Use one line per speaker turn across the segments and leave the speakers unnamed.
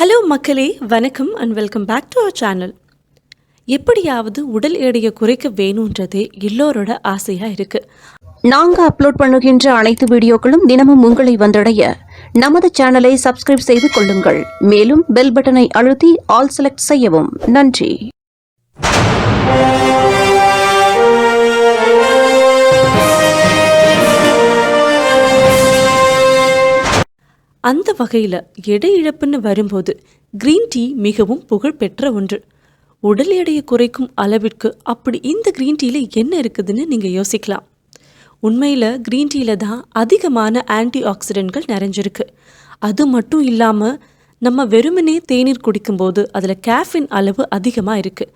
Hello மக்களே. வணக்கம் and welcome back to our channel எப்படியாவது உடல் எடையை குறைக்க வேணுன்றதே எல்லோரோட ஆசையாக இருக்குது
நாங்கள் அப்லோட் பண்ணுகின்ற அனைத்து வீடியோக்களும் தினமும் உங்களை வந்தடைய. நமது சேனலை சப்ஸ்கிரைப் செய்து கொள்ளுங்கள். மேலும் பெல் பட்டனை அழுத்தி ஆல் செலக்ட் செய்யவும். நன்றி.
அந்த வகையில் எடை இழப்புன்னு வரும்போது கிரீன் டீ மிகவும் புகழ்பெற்ற ஒன்று. உடல் எடையை குறைக்கும் அளவிற்கு அப்படி இந்த க்ரீன் டீயில் என்ன இருக்குதுன்னு நீங்கள் யோசிக்கலாம். உண்மையில் க்ரீன் டீயில் தான் அதிகமான ஆன்டி ஆக்சிடென்ட்கள் நிறைஞ்சிருக்கு. அது மட்டும் இல்லாமல் நம்ம வெறுமனே தேநீர் குடிக்கும்போது அதில் கேஃபின் அளவு அதிகமாக இருக்குது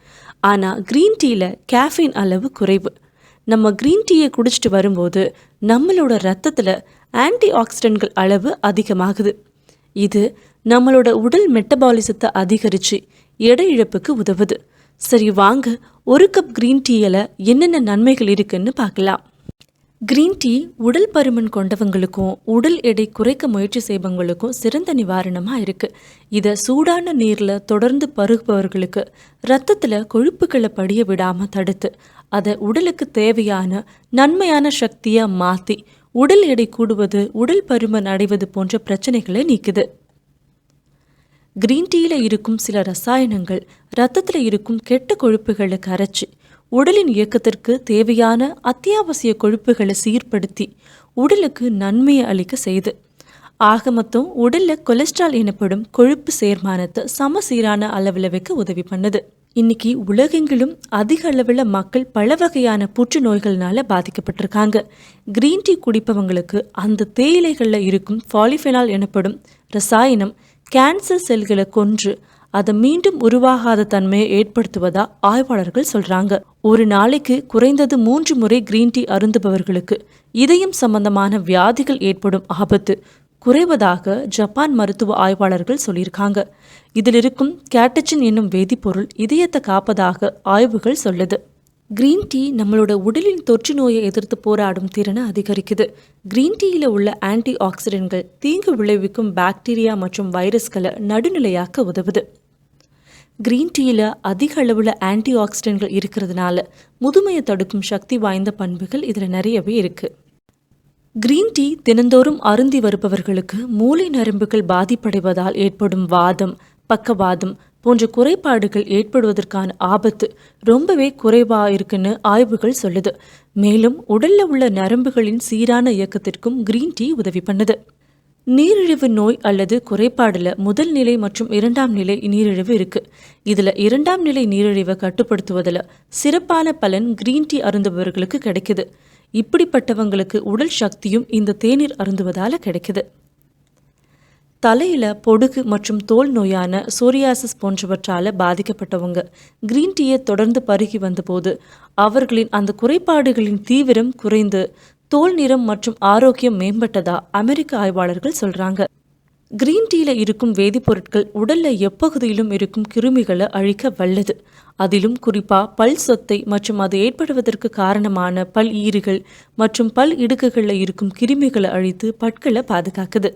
ஆனால் க்ரீன் டீயில் கேஃபின் அளவு குறைவு. நம்ம க்ரீன் டீயை குடிச்சிட்டு வரும்போது நம்மளோட ரத்தத்தில் ஆன்டி ஆக்சிடென்ட்கள் அளவு அதிகமாகுது. இது நம்மளோட உடல் மெட்டபாலிசத்தை அதிகரித்து எடை இழப்புக்கு உதவுது. சரி வாங்க ஒரு கப் க்ரீன் டீயில் என்னென்ன நன்மைகள் இருக்குன்னு பார்க்கலாம். க்ரீன் டீ உடல் பருமன் கொண்டவங்களுக்கும் உடல் எடை குறைக்க முயற்சி செய்பவங்களுக்கும் சிறந்த நிவாரணமாக இருக்குது இதை சூடான நீரில் தொடர்ந்து பருகுபவர்களுக்கு ரத்தத்தில் கொழுப்புகளை படிய விடாமல் தடுத்து அதை உடலுக்கு தேவையான நன்மையான சக்தியாக மாற்றி உடல் எடை கூடுவது உடல் பருமன் அடைவது போன்ற பிரச்சனைகளை நீக்குது. கிரீன் டீயில் இருக்கும் சில ரசாயனங்கள் ரத்தத்தில் இருக்கும் கெட்ட கொழுப்புகளை கரைச்சி உடலின் இயக்கத்திற்கு தேவையான அத்தியாவசிய கொழுப்புகளை சீர்படுத்தி உடலுக்கு நன்மையை அளிக்க செய்து. ஆக மொத்தம் உடலில் கொலஸ்ட்ரால் எனப்படும் கொழுப்பு சேர்மானத்தை சமசீரான அளவில் வைக்க உதவி பண்ணுது. இன்னைக்கு உலகெங்கிலும் அதிக அளவில் மக்கள் பல வகையான புற்றுநோய்கள்னால பாதிக்கப்பட்டிருக்காங்க. கிரீன் டீ குடிப்பவங்களுக்கு அந்த தேயிலைகளில் இருக்கும் பாலிஃபெனால் எனப்படும் ரசாயனம் கேன்சர் செல்களை கொன்று அதை மீண்டும் உருவாகாத தன்மையை ஏற்படுத்துவதா ஆய்வாளர்கள் சொல்றாங்க. ஒரு நாளைக்கு குறைந்தது மூன்று முறை கிரீன் டீ அருந்துபவர்களுக்கு இதயம் சம்பந்தமான வியாதிகள் ஏற்படும் ஆபத்து குறைவதாக ஜப்பான் மருத்துவ ஆய்வாளர்கள் சொல்லியிருக்காங்க. இதில் இருக்கும் கேட்டச்சின் என்னும் வேதிப்பொருள் இதயத்தை காப்பதாக ஆய்வுகள் சொல்லுது. கிரீன் டீ நம்மளோட உடலின் தொற்று நோயை எதிர்த்து போராடும் திறனை அதிகரிக்குது. கிரீன் டீயில் உள்ள ஆன்டி ஆக்சிடென்ட்கள் தீங்கு விளைவிக்கும் பாக்டீரியா மற்றும் வைரஸ்களை நடுநிலையாக்க உதவுது. கிரீன் டீயில் அதிக அளவில் ஆன்டி ஆக்சிடென்ட்கள் இருக்கிறதுனால முதுமையை தடுக்கும் சக்தி வாய்ந்த பண்புகள் இதில் நிறையவே இருக்குது கிரீன் டீ தினந்தோறும் அருந்தி வருபவர்களுக்கு மூளை நரம்புகள் பாதிப்படைவதால் ஏற்படும் வாதம் பக்கவாதம் போன்ற குறைபாடுகள் ஏற்படுவதற்கான ஆபத்து ரொம்பவே குறைவா இருக்குன்னு ஆய்வுகள் சொல்லுது. மேலும் உடல்ல உள்ள நரம்புகளின் சீரான இயக்கத்திற்கும் கிரீன் டீ உதவி பண்ணுது. நீரிழிவு நோய் அல்லது குறைபாடுல முதல் நிலை மற்றும் இரண்டாம் நிலை நீரிழிவு இருக்கு. இதுல இரண்டாம் நிலை நீரிழிவை கட்டுப்படுத்துவதில் சிறப்பான பலன் கிரீன் டீ அருந்துபவர்களுக்கு கிடைக்குது. இப்படிப்பட்டவங்களுக்கு உடல் சக்தியும் இந்த தேநீர் அருந்துவதால் கிடைக்குது. தலையில் பொடுகு மற்றும் தோல் நோயான சோரியாசிஸ் போன்றவற்றால் பாதிக்கப்பட்டவங்க கிரீன் டீயை தொடர்ந்து பருகி வந்தபோது அவர்களின் அந்த குறைபாடுகளின் தீவிரம் குறைந்து தோல் நிறம் மற்றும் ஆரோக்கியம் மேம்பட்டதா அமெரிக்க ஆய்வாளர்கள் சொல்கிறாங்க கிரீன் டீயில் இருக்கும் வேதிப்பொருட்கள் உடலில் எப்பகுதியிலும் இருக்கும் கிருமிகளை அழிக்க வல்லது. அதிலும் குறிப்பாக பல் சொத்தை மற்றும் அது ஏற்படுவதற்கு காரணமான பல் ஈறுகள் மற்றும் பல் இடுக்குகளில் இருக்கும் கிருமிகளை அழித்து பற்களை பாதுகாக்குது.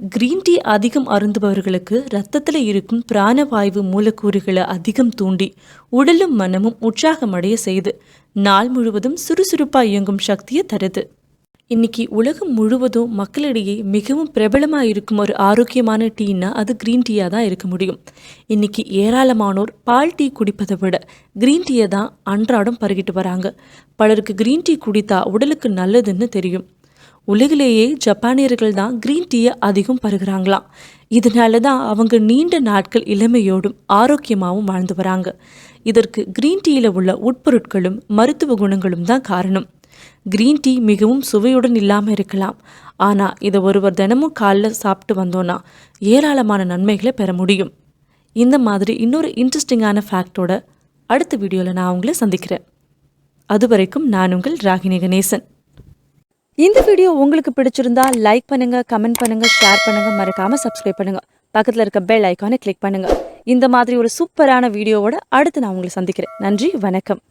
கிரீன் டீ அதிகம் அருந்துபவர்களுக்கு ரத்தத்தில் இருக்கும் பிராணவாயு மூலக்கூறுகளை அதிகம் தூண்டி உடலும் மனமும் உற்சாகமடைய செய்து நாள் முழுவதும் சுறுசுறுப்பாக இயங்கும் சக்தியை தருது. இன்னைக்கு உலகம் முழுவதும் மக்களிடையே மிகவும் பிரபலமாக இருக்கும் ஒரு ஆரோக்கியமான டீனா அது க்ரீன் டீயாக தான் இருக்க முடியும். இன்னைக்கு ஏராளமானோர் பால் டீ குடிப்பதை விட க்ரீன் டீயை தான் அன்றாடம் பருகிட்டு வராங்க. பலருக்கு கிரீன் டீ குடித்தா உடலுக்கு நல்லதுன்னு தெரியும். உலகிலேயே ஜப்பானியர்கள் தான் க்ரீன் டீயை அதிகம் பருகிறாங்களாம். இதனால தான் அவங்க நீண்ட நாட்கள் இளமையோடும் ஆரோக்கியமாகவும் வாழ்ந்து வராங்க. இதற்கு க்ரீன் டீயில் உள்ள உட்பொருட்களும் மருத்துவ குணங்களும் தான் காரணம். க்ரீன் டீ மிகவும் சுவையுடன் இல்லாமல் இருக்கலாம். ஆனால் இதை ஒருவர் தினமும் காலைல சாப்பிட்டு வந்தோன்னா ஏராளமான நன்மைகளை பெற முடியும். இந்த மாதிரி இன்னொரு இன்ட்ரெஸ்டிங்கான ஃபேக்டோட அடுத்த வீடியோவில் நான் உங்களை சந்திக்கிறேன். அது வரைக்கும் நான் உங்கள் ராகினி கணேசன். இந்த வீடியோ உங்களுக்கு பிடிச்சிருந்தா லைக் பண்ணுங்க கமெண்ட் பண்ணுங்க ஷேர் பண்ணுங்க மறக்காம சப்ஸ்கிரைப் பண்ணுங்க. பக்கத்தில் இருக்க பெல் ஐக்கானை கிளிக் பண்ணுங்க. இந்த மாதிரி ஒரு சூப்பரான வீடியோவோட அடுத்து நான் உங்களை சந்திக்கிறேன். நன்றி வணக்கம்.